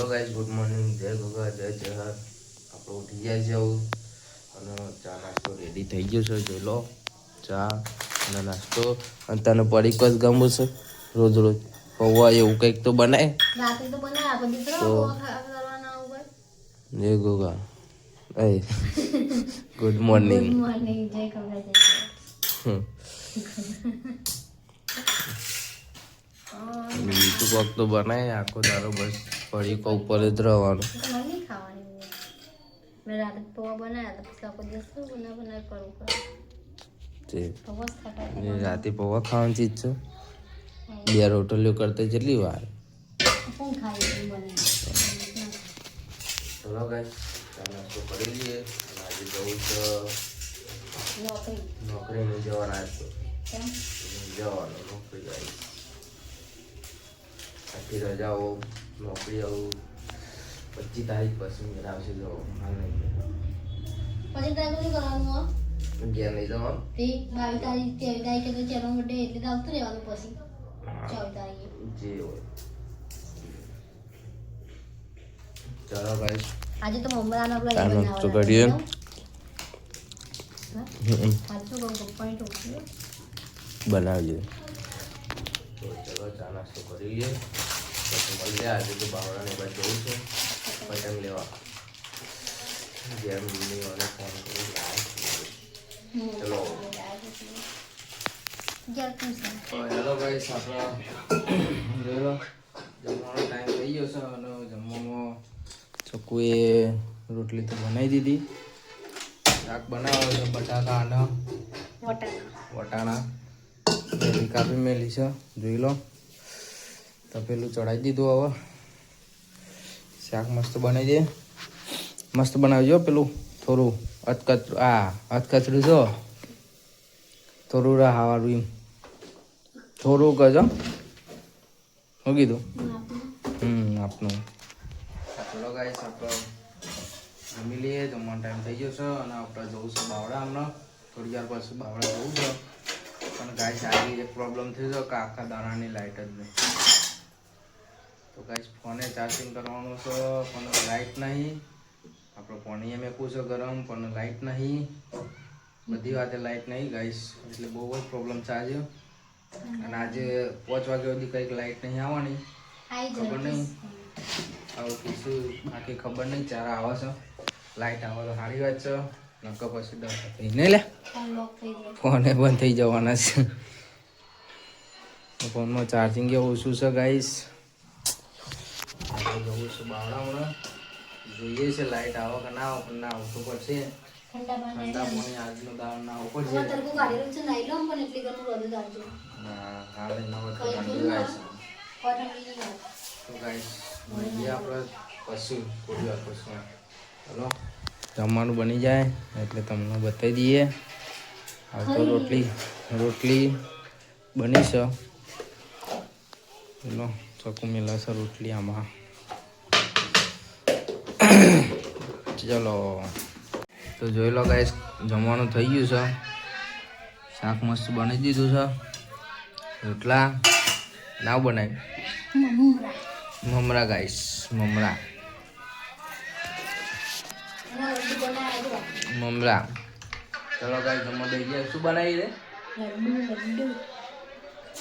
Hello guys good morning જય ગોગા જય જહર આપણે ઉઠી ગયા છે આવું. અને ચા નાસ્તો રેડી થઈ ગયો છે. જોઈ લો ચા અને નાસ્તો. અને તને પડી જ ગમો છે. રોજ રોજ પૌવા એવું કંઈક તો બનાય. તો જય ગોગા. એ ગુડ મોર્નિંગ. બીજું કોક તો બનાય આખો દારો બસ. પડીકો ઉપર જ રહેવાનું. તો ખાવાની મેં રાતે પૌવા બનાવ્યા હતા પછી આખો દિવસ બના બના કરવું પડે? તે પૌવા જ ખાતા ને રાતે પૌવા ખાવાની ચીજ છે બે રોટલીઓ કરતા જેટલી વાર. ચલો ગાઈસ નાસ્તો કરી લઈએ. આજે જવું છે નોકરી. નહીં જવાના છે જવાનું નોકરી આવી આખી રજાઓ. નોકરી આવું. પચીસ તારીખ પછી મેળ આવશે જો હાલ નહીં પછી તારે શું કરવાનું? ઘેર નહીં જવાનું? તે બાવીસ તારીખ ત્રેવીસ તારીખે તો ચેનો બર્થડે એટલે તો આવતું રહેવાનું પછી. ચોવીસ તારીખે. જે હોય. ચાલો ગાઈસ આજે તો મમરાનો આપણે બનાવવાના તો. કરીએ. આજે કરું પપ્પાની ટોપલી બનાવજે તો ચલો ચા નાસ્તો કરી લઈએ. પછી મળીએ. આજે તો બાવળાને બાદ જવું છે. પતંગ લેવા. જેમ મમ્મીઓને ફોન કર્યો ચલો. જ્યાં હેલો ગાઈસ આપણા લો જમવાનો ટાઈમ થઈ ગયો છે અને જમવામાં ચકુએ રોટલી તો બનાવી દીધી. શાક બનાવ્યો છે બટાકા અને વટાણા. વટાણા. કાપી મેલી છે. જોઈ લો. તપેલું ચડાવી દીધું હવે. શાક મસ્ત બનાવી દે. મસ્ત બનાવજો પેલું થોડું અધકચ આ અતકચરું જો. થોડું રાહાવાળું એમ. થોડું કજો શું કીધું? હમ, આપનું. ચલો ગાઈસ આપણે જમી લઈએ, જમવાનો ટાઈમ થઈ ગયો છે અને આપણે જવું છે બાવળા હમણાં. થોડી વાર પછી બાવળા જવું છે. પણ આજે એક પ્રોબ્લેમ થયો છે કે આખા દાણાની લાઇટ જ નહીં. તો ગાઈસ ફોને ચાર્જિંગ કરવાનું છે પણ લાઇટ નહીં. આપણો ફોન એમ એકું છે ગરમ પણ લાઇટ નહીં. બધી વાતે લાઇટ નહીં ગાઈસ એટલે બહુ જ પ્રોબ્લેમ છે આજે અને આજે પાંચ વાગ્યા સુધી કંઈક લાઇટ નહીં આવવાની. ખબર નહીં? આવું કીધું બાકી ખબર નહીં ચારા આવે છે. લાઇટ આવે તો સારી વાત છે. નકર પછી ડર થઈ નહીં લે. ફોન બંધ થઈ જવાના છે. ફોનમાં ચાર્જિંગ ઓછું છે ગાઈસ જવું છે બાવળામાં જોઈએ છે લાઈટ આવે કે ના આવો પણ ના આવતું પડશે ઠંડા પાણી આજનો દાળ ના આવવું પડશે તરકું કાઢેલું છે નાઈ લો પણ એટલી ગરમ રોજ આવજો ના હાલ ના હોય ઠંડી ઠંડી નહીં તો ગાઈસ મળીએ આપણે પછી થોડી વાર પછી ચલો જમવાનું બની જાય એટલે તમને બતાવી દઈએ. આ તો રોટલી રોટલી બની છે. ચલો ચકુ મેલાશે રોટલી આમાં. ચલો. તો જોઈ લો ગાઈસ જમવાનું થઈ ગયું છે. શાક મસ્ત બની દીધું છે. રોટલા. ના બનાવ્યું મમરા ગાઈસ મમરા. મમરા. ચલો ગાઈસ જમવા દઈ ગયા. શું બનાવી લડ્ડુ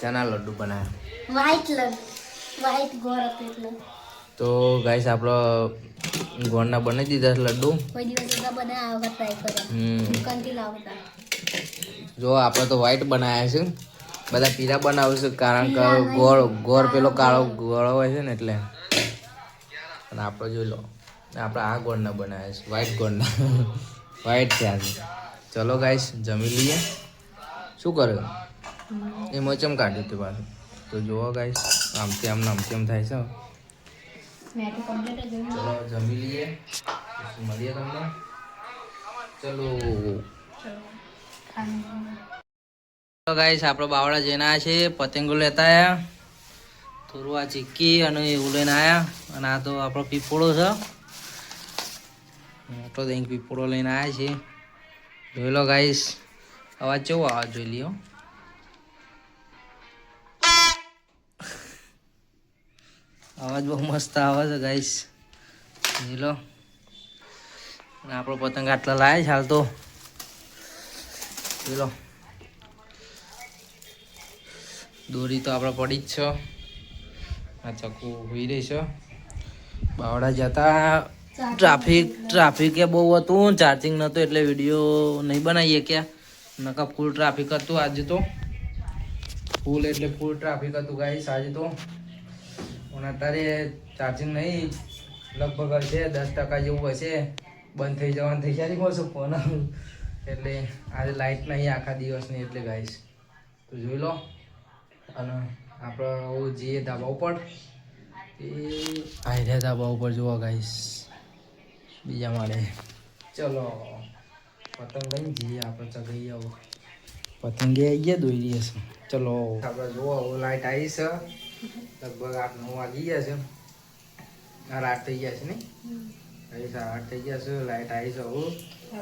શાના લડ્ડુ બનાવ્યા? વ્હાઈટ લડ્ડુ વ્હાઈટ ગોળ તો ગાઈસ આપણો ગોળના બનાવી દીધા છે લડ્ડુ કોઈ દિવસ એવા બનાવ્યા વખત ટ્રાય કર્યા. દુકાનથી લાવતા. જો આપણે તો વ્હાઈટ બનાવ્યા છે. બધા પીળા બનાવે છે કારણ કે ગોળ ગોળ પેલો કાળો ગોળો. હોય છે ને એટલે. અને આપણે જોઈ લો આપણે આ ગોળના બનાવ્યા છે વ્હાઈટ ગોળના. વ્હાઈટ થયા છે ચલો ગાઈસ જમી લઈએ. શું કર્યું? એ મચમ કાઢ્યું હતું પાછું? તો જુઓ ગાઈસ આમથી આમ નામથી આમથી આમ થાય છે મેં તો કમ્પ્લીટ જ જોયું. ચલો જમી લઈએ. મળીએ તમને. ચલો. ગાઈસ આપણો બાવળા જઈને આવ્યા છે પતંગો લેતા આવ્યા થોડું આ ચીક્કી અને એવું લઈને આવ્યા અને આ તો આપણો પીપળો છે. મોટો દહીં પીપોળો લઈને આવ્યા છે. જોઈ લો ગાઈસ અવાજ કેવો અવાજ જોઈ લ્યો. અવાજ બહુ મસ્ત આવે છે ગાઈસ લો. આપણો પતંગ આટલા લાવે છે હાલ તો. લો. દોરી તો આપણે પડી જ છે. આ ચકુ હોઈ રહી છે. બાવડા જતા ટ્રાફિક ટ્રાફિક એ બહુ હતું. ચાર્જિંગ નહોતું એટલે વીડિયો નહીં બનાવીએ ક્યાં. નકા ફૂલ ટ્રાફિક હતું આજે તો. ફૂલ એટલે ફૂલ ટ્રાફિક હતું ગાઈસ આજે તો. અને અત્યારે ચાર્જિંગ નહીં. લગભગ હશે, દસ ટકા જેવું હશે. બંધ થઈ જવાનું થઈ જાય મળશે ફોન. એટલે આજે લાઇટ નહીં આખા દિવસની એટલે ગાઈશ તો જોઈ લો. અને આપણે જઈએ ધાબા ઉપર. એ આયર્યા ધાબા ઉપર જોવા ગાઈશ બીજા માળે. ચલો. પતંગ લઈને જઈએ આપણે, ચગાઈ આવો. પતંગે આવી ગયા દોરી હશે. ચલો. આપણે જોવો લાઈટ આવી છે. લગભગ આઠ નવ વાગી ગયા છે. આ રાત થઈ ગયા છે ને સાડા આઠ થઈ ગયા છે લાઈટ આવી છે હવે.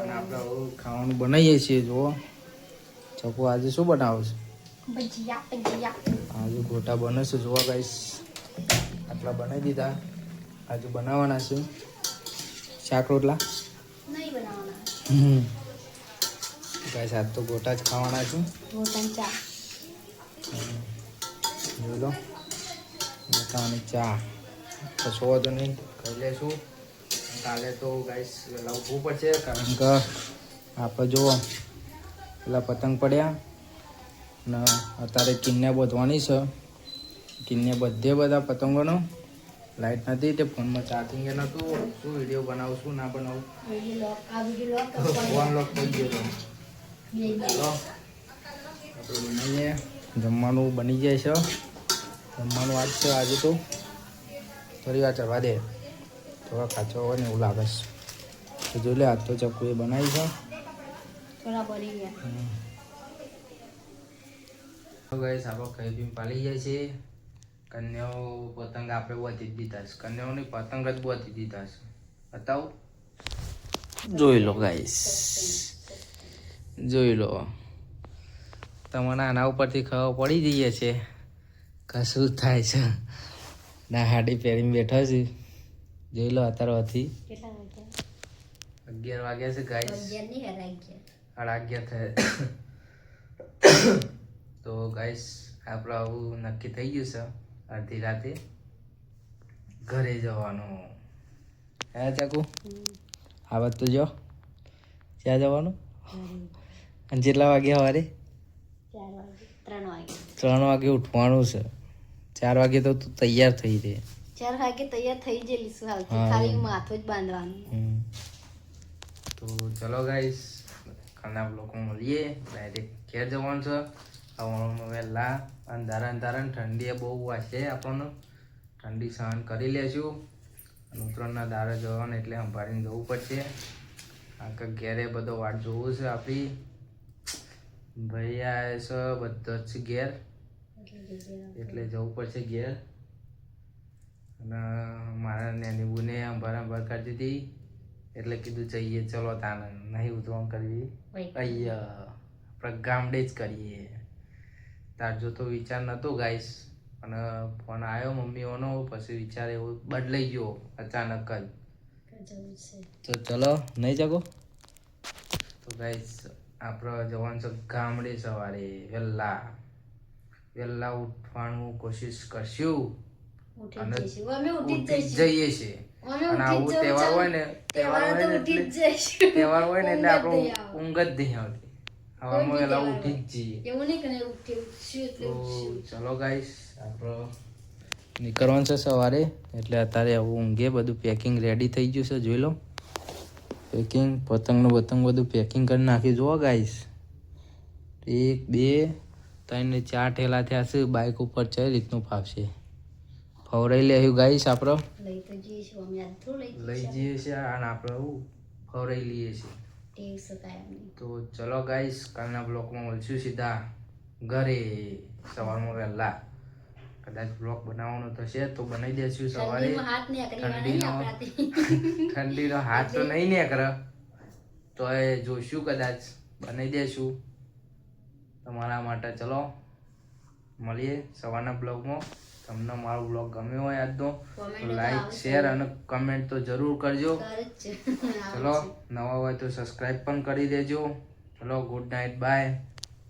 અને આપણે હવે ખાવાનું બનાવીએ છીએ જુઓ. ચકુ આજે શું બનાવો છે? આજે ગોટા બને છે જોવા ગાઈસ. આટલા બનાવી દીધા. આજે બનાવવાના છે. શાક રોટલા? હમ. ગાઈસ આજ તો ગોટા જ ખાવાના છે. જોઈ લો. ગોટા ચા. કશો તો નહીં ખાઈ લેશું કાલે તો ગાઈસ લાવવું પડશે કારણ કે આપણે જુઓ પેલા પતંગ પડ્યા અને અત્યારે કિન્ને બધવાની છે. કિન્ને બધે બધા પતંગોનો લાઈટ નથી તે ફોનમાં ચાર્જિંગ એ નહોતું. શું વીડિયો બનાવું શું ના બનાવું? ફોન લોક થઈ ગયો આપણે બનાવીએ. જમવાનું બની જાય છે. જમવાનું આજ છે આજે તો થોડી વાર ચડવા દે. થોડા કાચો હોય ને એવું લાગે છે. તો જોઈ લે આજ તો ચકુ એ બનાવી છે. થોડા બળી ગયા. ગઈસ આપણે ખાઈ પીને પાલી જાય છે. કન્યાઓ પતંગ આપણે બોતી દીધા છે. કન્યાઓની પતંગ જ બોતી દીધા છે. બતાવો. જોઈ લો ગાઈસ જોઈ લો. તમને આના ઉપરથી ખબર પડી જઈએ છે. કશું થાય છે? ના હાડી પહેરીને બેઠો છે. જોઈ લો અત્યારથી અગિયાર વાગ્યા છે ગાઈસ સાડા અગિયાર. થયા. તો ગાઈસ આપણે આવું નક્કી થઈ ગયું છે. અડધી રાતે ઘરે જવાનું. હે ચાકુ? આ વાત તો જો. ક્યાં જવાનું? અને જેટલા વાગ્યા વાગે. ત્રણ વાગે ઉઠવાનું છે. ચાર વાગે તો તું તૈયાર થઈ રહે ચાર વાગે તૈયાર થઈ જયેલી શું હાલથી ખાલી માથો જ બાંધવાનું. તો ચલો ગાઈસ કાલના બ્લોકમાં મળીએ. ડાયરેક્ટ ઘેર જવાનું છે. હવામાં વહેલા અંધારા અંધારા ઠંડી બહુ વાંચે આપણને. ઠંડી સહન કરી લેશું અને ઉત્તરાયણના દારે જવાનું એટલે સંભાળીને જવું પડશે. આખા ઘેરે બધો વાટ જોવું છે આપણી ભાઈ આવે છે બધો જ છે ઘેર. એટલે જવું પડશે ઘેર. અને મારા નેની બુને અંભાર અંભાર કરતી હતી. એટલે કીધું જઈએ ચલો તાને નહીં ઉતરણ કરવી. અહીંયા આપણે ગામડે જ કરીએ. તાર જો તો વિચાર નહોતો ગાઈસ. અને ફોન આવ્યો મમ્મીઓનો પછી વિચાર એવો બદલાઈ ગયો અચાનક જ. તો ચલો નહીં જાગો? તો ગાઈસ આપણે જવાનું છે ગામડે સવારે વહેલા. વહેલા ઉઠવાનું કોશિશ કરશું. અને ઉઠી જઈએ છીએ. અને આવું તહેવાર હોય ને તહેવાર હોય ને તહેવાર હોય ને એટલે આપણું ઊંઘ જ નહીં આવતી. હવામાં વહેલા ઉઠી જ જઈએ. એવું નહીં કે ચલો ગાઈસ આપણો નીકળવાનું છે સવારે. એટલે અત્યારે આવું ઊંઘે બધું પેકિંગ રેડી થઈ ગયું છે જોઈ લો. પેકિંગ પતંગનું પતંગ બધું પેકિંગ કરી નાખી. જુઓ ગાઈસ એક બે ત્રણ એને ચાર ઠેલા થયા છે બાઇક ઉપર કઈ રીતનું ફાવશે. ફવરાઈ લેહ્યું ગાઈશ આપણો લઈ તો જઈશું અમે આજ થોડું લઈ જઈએ છીએ. અને આપણે ફવરાઈ લઈએ છીએ. તો ચલો ગાઈસ કાલના બ્લોકમાં મળશું સીધા ઘરે સવારમાં વહેલા. કદાચ બ્લોક બનાવવાનો થશે તો બનાવી દેશું સવારે. ઠંડીનો ઠંડીનો હાથ. તો નહીં ને કર તો એ જોઈશું કદાચ. બનાવી દેશું. તમારા માટે ચલો મળીએ સવારના બ્લોગમાં. તમને મારો બ્લોગ ગમ્યો હોય આજનો લાઈક શેર અને કમેન્ટ તો જરૂર કરજો. ચલો નવા હોય તો સબસ્ક્રાઈબ પણ કરી દેજો. ચલો ગુડ નાઇટ બાય